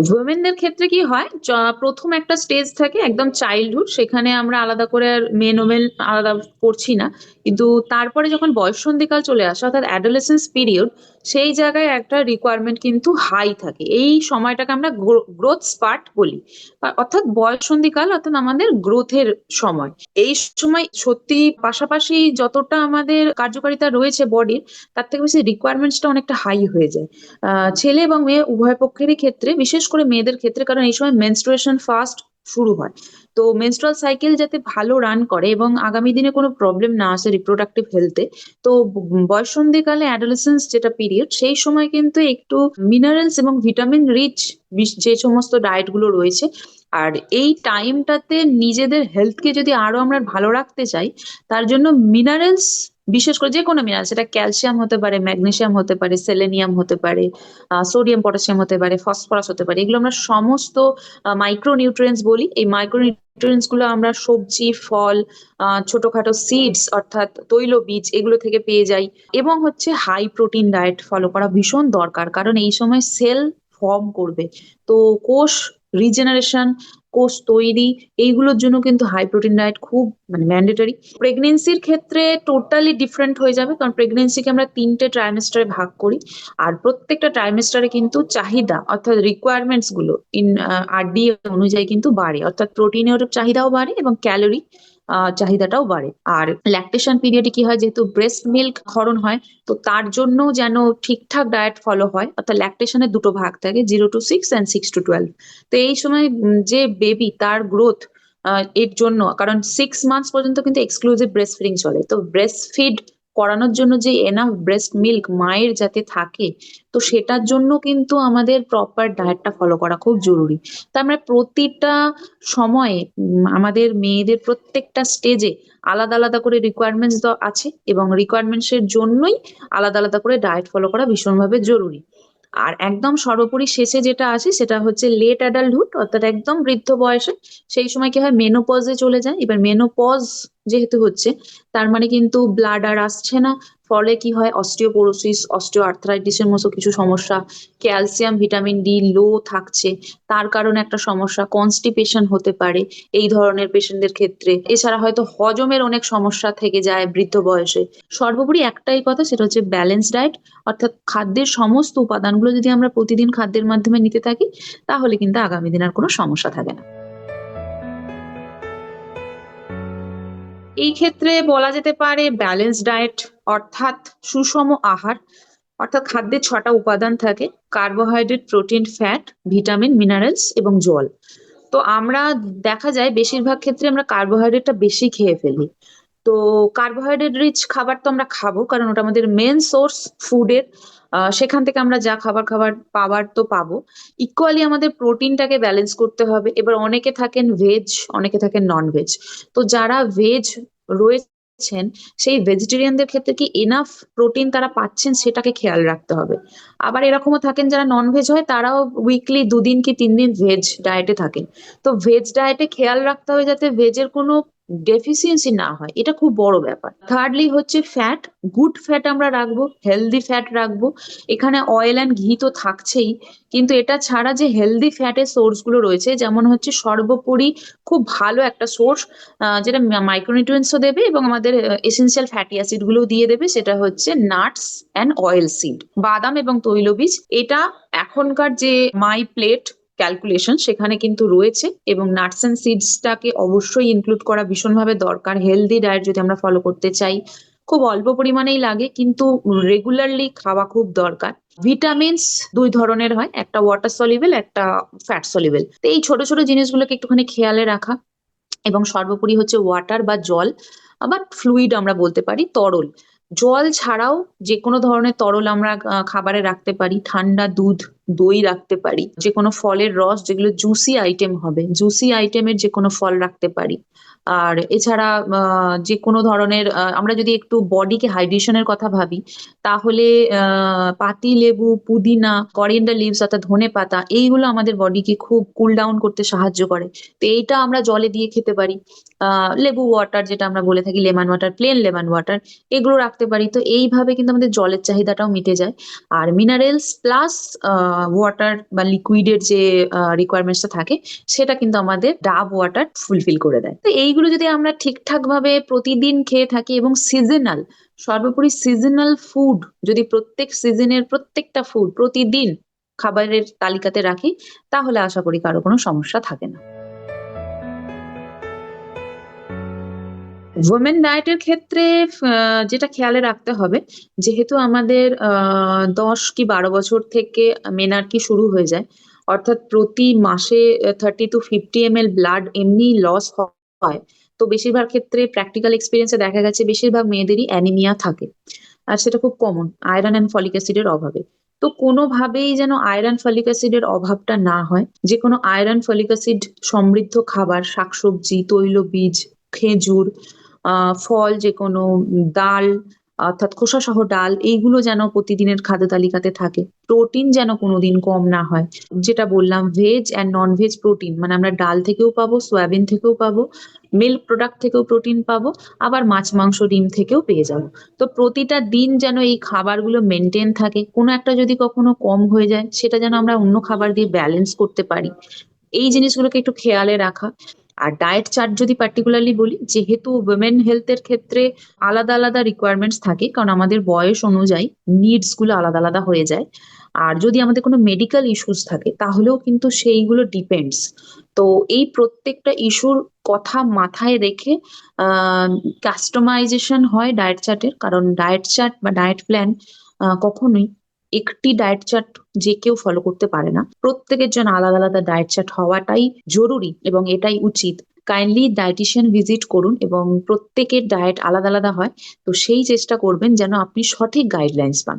উইমেনদের ক্ষেত্রে কি হয়? প্রথম একটা স্টেজ থাকে একদম চাইল্ডহুড সেখানে আমরা আলাদা করে আর মেন ওমেন আলাদা করছি না। কিন্তু তারপরে যখন বয়ঃসন্ধিকাল চলে আসে, অর্থাৎ অ্যাডোলেসেন্স পিরিয়ড সেই জায়গায় একটা রিকোয়ারমেন্ট কিন্তু হাই থাকে। এই সময়টাকে আমরা গ্রোথ স্পার্ট বলি। অর্থাৎ বয়ঃসন্ধিকাল অর্থাৎ আমাদের গ্রোথের সময়। এই সময় সত্যি পাশাপাশি যতটা আমাদের কার্যকারিতা রয়েছে বডির তার থেকে বেশি রিকোয়ারমেন্টসটা অনেকটা হাই হয়ে যায়। ছেলে এবং মেয়ে উভয় পক্ষেরই ক্ষেত্রে, বিশেষ করে মেয়েদের ক্ষেত্রে, কারণ এই সময় মেনস্ট্রুয়েশন ফার্স্ট শুরু হয়। তো মেনস্ট্রুয়াল সাইকেল যাতে ভালো রান করে এবং আগামী দিনে কোনো প্রবলেম না আসে রিপ্রোডাক্টিভ হেলথে তো বয়ঃসন্ধিকালে অ্যাডোলেসেন্স যেটা পিরিয়ড সেই সময় কিন্তু একটু মিনারেলস এবং ভিটামিন রিচ যে সমস্ত ডায়েটগুলো রয়েছে, আর এই টাইমটাতে নিজেদের হেলথকে যদি আরও আমরা ভালো রাখতে চাই, তার জন্য মিনারেলস বিশেষ করে যে কোনো মিনারেল সেটা ক্যালসিয়াম হতে পারে ম্যাগনেসিয়াম হতে পারে সেলেনিয়াম হতে পারে সোডিয়াম পটাশিয়াম হতে পারে ফসফরাস হতে পারে, এগুলো আমরা সমস্ত মাইক্রো নিউট্রিয়েন্টস বলি। এই মাইক্রো গুলো আমরা সবজি, ফল ছোটখাটো সিডস অর্থাৎ তৈল বীজ এগুলো থেকে পেয়ে যাই। এবং হচ্ছে হাই প্রোটিন ডায়েট ফলো করা ভীষণ দরকার, কারণ এই সময় সেল ফর্ম করবে। তো কোষ রিজেনারেশন কোষ তৈরি, এইগুলোর জন্য কিন্তু হাই প্রোটিন ডায়েট খুব মানে ম্যান্ডেটরি প্রেগনেন্সির ক্ষেত্রে টোটালি ডিফারেন্ট হয়ে যাবে, কারণ প্রেগনেন্সিকে আমরা তিনটে ট্রাইমেস্টারে ভাগ করি। আর প্রত্যেকটা ট্রাইমেস্টারে কিন্তু চাহিদা, অর্থাৎ রিকোয়ারমেন্টসগুলো ইন আরডি অনুযায়ী কিন্তু বাড়ে। অর্থাৎ প্রোটিনের চাহিদাও বাড়ে এবং ক্যালোরি চাহিদাটাও বাড়ে। আর ল্যাকটেশন পিরিয়ডে কি হয়, যেহেতু ব্রেস্ট মিল্ক ক্ষরণ হয়, তো তার জন্য যেন ঠিকঠাক ডায়েট ফলো হয়, অর্থাৎ ল্যাকটেশনের দুটো ভাগ থাকে zero two six and six two twelve তো এই সময় যে বেবি তার গ্রোথ এর জন্য, কারণ সিক্স মান্থস পর্যন্ত কিন্তু এক্সক্লুসিভ ব্রেস্ট ফিডিং চলে। তো ব্রেস্ট ফিড করানোর জন্য যে এনাফ ব্রেস্ট মিল্ক মায়ের যাতে থাকে, তো সেটার জন্য কিন্তু আমাদের প্রপার ডায়েটটা ফলো করা খুব জরুরি। তা আমরা প্রতিটা সময়ে আমাদের মেয়েদের প্রত্যেকটা স্টেজে আলাদা আলাদা করে রিকোয়ারমেন্টস আছে এবং রিকোয়ারমেন্টস এর জন্যই আলাদা আলাদা করে ডায়েট ফলো করা ভীষণভাবে জরুরি। আর একদম সর্বোপরি শেষে যেটা আছে সেটা হচ্ছে লেট অ্যাডাল্টহুড অর্থাৎ একদম বৃদ্ধ বয়সে, সেই সময় কি হয়? মেনোপজে চলে যায়। এবার মেনোপজ যেহেতু হচ্ছে, তার মানে কিন্তু ব্লাড আর আসছে না। ফলে কি হয়? অস্টিওপোরোসিস অস্টিও আর্থ্রাইটিসের মতো কিছু সমস্যা, ক্যালসিয়াম, ভিটামিন ডি লো থাকছে। তার কারণে একটা সমস্যা কনস্টিপেশন হতে পারে এই ধরনের পেশেন্টদের ক্ষেত্রে। এছাড়া হয়তো হজমের অনেক সমস্যা থেকে যায় বৃদ্ধ বয়সে। সর্বোপরি একটাই কথা, সেটা হচ্ছে ব্যালেন্স ডায়েট অর্থাৎ খাদ্যের সমস্ত উপাদানগুলো যদি আমরা প্রতিদিন খাদ্যের মাধ্যমে নিতে থাকি, তাহলে কিন্তু আগামী দিন আর কোনো সমস্যা থাকে না। এই ক্ষেত্রে বলা যেতে পারে ব্যালেন্স ডায়েট অর্থাৎ সুষম আহার, অর্থাৎ খাদ্যে ছটা উপাদান থাকে carbohydrate protein fat vitamin minerals এবং জল। তো আমরা দেখা যায়, বেশিরভাগ ক্ষেত্রে আমরা কার্বোহাইড্রেটটা বেশি খেয়ে ফেলি। তো কার্বোহাইড্রেট রিচ খাবার তো আমরা খাব, কারণ ওটা আমাদের মেন সোর্স ফুডের সেখান থেকে আমরা যা খাবার খাবার পাবার তো পাবো। ইকুয়ালি আমাদের প্রোটিনটাকে ব্যালেন্স করতে হবে। এবার অনেকে থাকেন ভেজ অনেকে থাকেন নন ভেজ তো যারা ভেজ রয়েছেন, সেই ভেজিটেরিয়ানদের ক্ষেত্রে কি এনাফ প্রোটিন তারা পাচ্ছেন সেটাকে খেয়াল রাখতে হবে। আবার এরকমও থাকেন যারা নন ভেজ হয়, তারাও উইকলি দুদিন কি তিন দিন ভেজ ডায়েটে থাকেন। তো ভেজ ডায়েটে খেয়াল রাখতে হবে যাতে ভেজের কোনো ডেফিসিয়েন্সি না হয়, এটা খুব বড় ব্যাপার। থার্ডলি হচ্ছে ফ্যাট গুড ফ্যাট আমরা রাখব হেলদি ফ্যাট রাখব। এখানে অয়েল অ্যান্ড ঘি তো থাকছেই, কিন্তু এটা ছাড়া যে হেলদি ফ্যাটের সোর্সগুলো রয়েছে, যেমন হচ্ছে সর্বোপরি খুব ভালো একটা সোর্স যেটা মাইক্রোনিউট্রিয়েন্টসও দেবে এবং আমাদের এসেনশিয়াল ফ্যাটি অ্যাসিডগুলো দিয়ে দেবে, সেটা হচ্ছে নাটস অ্যান্ড অয়েল সিড বাদাম এবং তৈলবীজ, এটা এখনকার যে মাই প্লেট ক্যালকুলেশন সেখানে কিন্তু রয়েছে এবং নাটস অ্যান্ড সিডসটাকে অবশ্যই ইনক্লুড করা ভীষণভাবে দরকার। হেলদি ডায়েট যদি আমরা ফলো করতে চাই, খুব অল্প পরিমাণেই লাগে, কিন্তু রেগুলারলি খাওয়া খুব দরকার। ভিটামিনস দুই ধরনের হয়, একটা ওয়াটার সলিবেল একটা ফ্যাট সলিবেল তো এই ছোট ছোট জিনিসগুলোকে একটুখানি খেয়ালে রাখা এবং সর্বোপরি হচ্ছে ওয়াটার বা জল, আবার ফ্লুইড আমরা বলতে পারি, তরল। জল ছাড়াও যে কোনো ধরনের তরল আমরা খাবারে রাখতে পারি। ঠান্ডা দুধ, দই রাখতে পারি। যে কোনো ফলের রস, যেগুলো জুসি আইটেম হবে। জুসি আইটেমের যে কোনো ফল রাখতে পারি। আর এছাড়া যে কোনো ধরনের আমরা যদি একটু বডিকে হাইড্রেশনের কথা ভাবি, তাহলে পাতি, লেবু, পুদিনা করিয়েন্ডার লিভস অর্থাৎ ধনে পাতা, এইগুলো আমাদের বডিকে খুব কুল ডাউন করতে সাহায্য করে। তো এইটা আমরা জলে দিয়ে খেতে পারি। লেবু ওয়াটার যেটা আমরা বলে থাকি, lemon water plain lemon water এগুলো রাখতে পারি। তো এইভাবে কিন্তু আমাদের জলের চাহিদাটাও মিটে যায়। আর মিনারেলস প্লাস ওয়াটার বা লিকুইডের যে রিকোয়ারমেন্টসটা থাকে, সেটা কিন্তু আমাদের ডাব ওয়াটার ফুলফিল করে দেয়। তো এইগুলো যদি আমরা ঠিকঠাক ভাবে প্রতিদিন খেয়ে থাকি এবং সিজনাল সর্বোপরি সিজনাল ফুড যদি প্রত্যেক সিজনের প্রত্যেকটা ফুড প্রতিদিন খাবারের তালিকাতে রাখি, তাহলে আশা করি কারও কোনো সমস্যা থাকে না। ওমেন ডায়েটের ক্ষেত্রে যেটা খেয়ালে রাখতে হবে, যেহেতু আমাদের দশ কি বারো বছর থেকে মেনার্কি শুরু হয়ে যায়, অর্থাৎ প্রতি মাসে thirty to fifty M L blood এমনি লস হয়। তো বেশিরভাগ ক্ষেত্রে প্র্যাকটিক্যাল এক্সপিরিয়েন্সে দেখা গেছে বেশিরভাগ মেয়েদেরই অ্যানিমিয়া থাকে। আর সেটা খুব কমন আয়রন অ্যান্ড ফলিক অ্যাসিডের অভাবে। তো কোনোভাবেই যেন আয়রন ফলিক অ্যাসিডের অভাবটা না হয়, যে কোনো আয়রন ফলিক অ্যাসিড সমৃদ্ধ খাবার, শাকসবজি, তৈলবীজ, খেজুর ফল যে কোনো ডাল অর্থাৎ খোসা সহ ডাল, এইগুলো যেন প্রতিদিনের খাদ্য তালিকাতে থাকে। প্রোটিন যেন কোনোদিন কম না হয়। যেটা বললাম veg and non veg protein মানে আমরা ডাল থেকেও পাবো, সয়াবিন থেকেও পাবো মিল্ক প্রোডাক্ট থেকেও প্রোটিন পাবো, আবার মাছ, মাংস, ডিম থেকেও পেয়ে যাব। তো প্রতিটা দিন যেন এই খাবারগুলো মেনটেন থাকে, কোনো একটা যদি কখনো কম হয়ে যায়, সেটা যেন আমরা অন্য খাবার দিয়ে ব্যালেন্স করতে পারি। এই জিনিসগুলোকে একটু খেয়ালে রাখা। আর ডায়েট চার্ট যদি পার্টিকুলারলি বলি, যেহেতু উইমেন হেলথের ক্ষেত্রে আলাদা আলাদা রিকোয়ারমেন্টস থাকে, কারণ আমাদের বয়স অনুযায়ী নিডসগুলো আলাদা আলাদা হয়ে যায়। আর যদি আমাদের কোনো মেডিকেল ইস্যুস থাকে, তাহলেও কিন্তু সেইগুলো ডিপেন্ডস তো এই প্রত্যেকটা ইস্যুর কথা মাথায় রেখে কাস্টমাইজেশন হয় ডায়েট চার্টের কারণ ডায়েট চার্ট বা ডায়েট প্ল্যান কখনোই একটি ডায়েট চার্ট যে কেউ ফলো করতে পারে না। প্রত্যেকের জন্য আলাদা আলাদা ডায়েট চার্ট হওয়াটাই জরুরি এবং এটাই উচিত। কাইন্ডলি ডায়েটিশিয়ান ভিজিট করুন এবং প্রত্যেকের ডায়েট আলাদা আলাদা হয়। তো সেই চেষ্টা করবেন যেন আপনি সঠিক গাইডলাইন্স পান।